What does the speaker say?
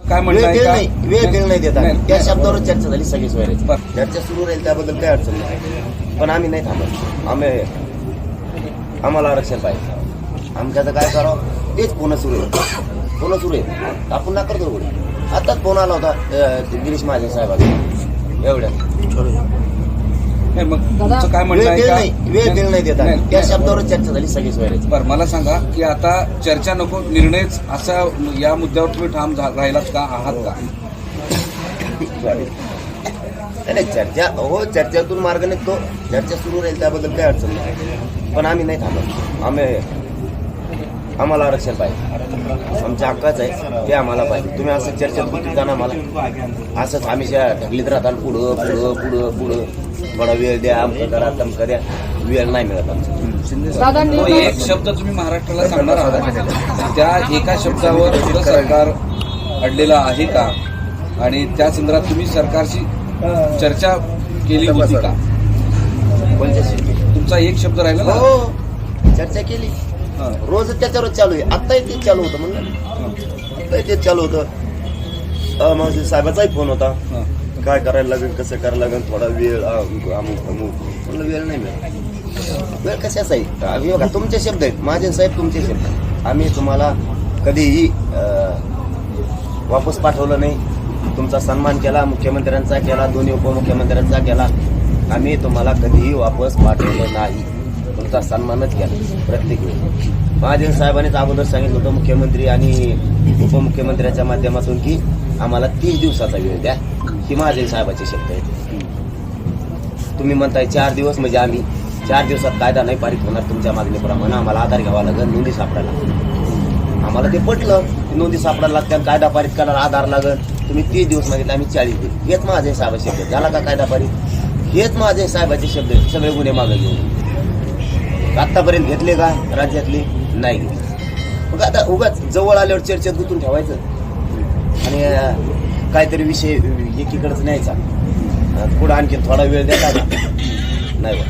काय वेळ का? नाही. वेळ देऊ नाही देत. आम्ही. नाही. त्या शब्दावर चर्चा झाली सगळी सोयऱ्याची बरं. चर्चा सुरू राहील त्याबद्दल काही अडचण नाही. पण आम्ही नाही थांबत. आम्ही आम्हाला आरक्षण पाहिजे. आमच्याचं काय करावं? तेच पुन्हा सुरू आहे. पुन्हा सुरू आहे. आपण ना करतो आताच फोन आला होता अं, गिरीश महाजन साहेबांचा. एवढ्या नाही मग तुमचं काय म्हणणं वेळ आहे? नाही वेळ नाही देत आम्ही. नाही. त्या शब्दावर चर्चा झाली सगळी सोयऱ्याची बरं मला सांगा की आता चर्चा नको निर्णयच असा या मुद्द्यावर तुम्ही ठाम झा- राहिलात का? आहात का? नाही नाही, चर्चा हो चर्चेतून मार्ग निघतो. चर्चा सुरू राहील त्याबद्दल काही अडचण नाही. पण आम्ही नाही थांबत. आम्ही आम्हाला आरक्षण पाहिजे. आमच्या हक्काचं आहे ते आम्हाला पाहिजे. तुम्ही असं चर्चेत गुंतता ना मला. असंच आम्ही ढकलीत राहताल पुढं पुढं पुढं पुढं. थोडा वेळ द्या आमचं करा तमकं द्या. वेळ नाही मिळत आमचा. तो एक शब्द तुम्ही महाराष्ट्राला सांगणार आहात? त्या एका शब्दावर सरकार अडलेलं आहे का? आणि त्या संदर्भात तुम्ही सरकारशी चर्चा केली होती का? तुमचा एक शब्द राहिला ना? हो. चर्चा केली. हा. रोज त्याच्यावर चालू आहे. आत्ताही तेच चालू होतं म्हणलं. आत्ताही तेच चालू होतं. अं, साहेबाचाही फोन होता. हा. काय करायला लागेल कसं करायला लागेल थोडा वेळ अमुक अमुक म्हणलं वेळ नाही मिळत. वेळ कशाचा आहे? आम्ही बघा तुमचे शब्द आहेत. माझे साहेब तुमचे शब्द आहेत. आम्ही तुम्हाला कधीही वापस पाठवलं नाही. तुमचा सन्मान केला मुख्यमंत्र्यांचा केला दोन्ही उपमुख्यमंत्र्यांचा केला. आम्ही तुम्हाला कधीही वापस पाठवलं नाही. तुमचा सन्मानच केला प्रत्येक वेळी. महाजन साहेबांनीच अगोदर सांगितलं होतं मुख्यमंत्री आणि उपमुख्यमंत्र्यांच्या माध्यमातून की आम्हाला तीस दिवसाचा वेळ द्या. ही महाजन साहेबाचे शब्द आहेत तुम्ही म्हणताय चार दिवस म्हणजे आम्ही चार दिवसात कायदा नाही पारित होणार तुमच्या मागणीप्रमाणे. आम्हाला आधार घ्यावा लागेल नोंदी सापडायला आम्हाला ते पटलं की नोंदी सापडायला लागतात कायदा पारित करायला आधार लागेल. तुम्ही तीस दिवस मागितले आम्ही चाळीस दिवस. हेच माझे साहेबाचे शब्द झाला का कायदा पारित? हेच माझे साहेबाचे शब्द सगळे गुन्हे मागे घेऊन. आत्तापर्यंत घेतले का राज्यातले? नाही घेतले. मग आता उगाच जवळ आल्यावर चर्चेत गुंतून ठेवायचं. आणि काहीतरी विषय एकीकडेच न्यायचा. अं, पुढं आणखी थोडा वेळ द्यायचा नाही बा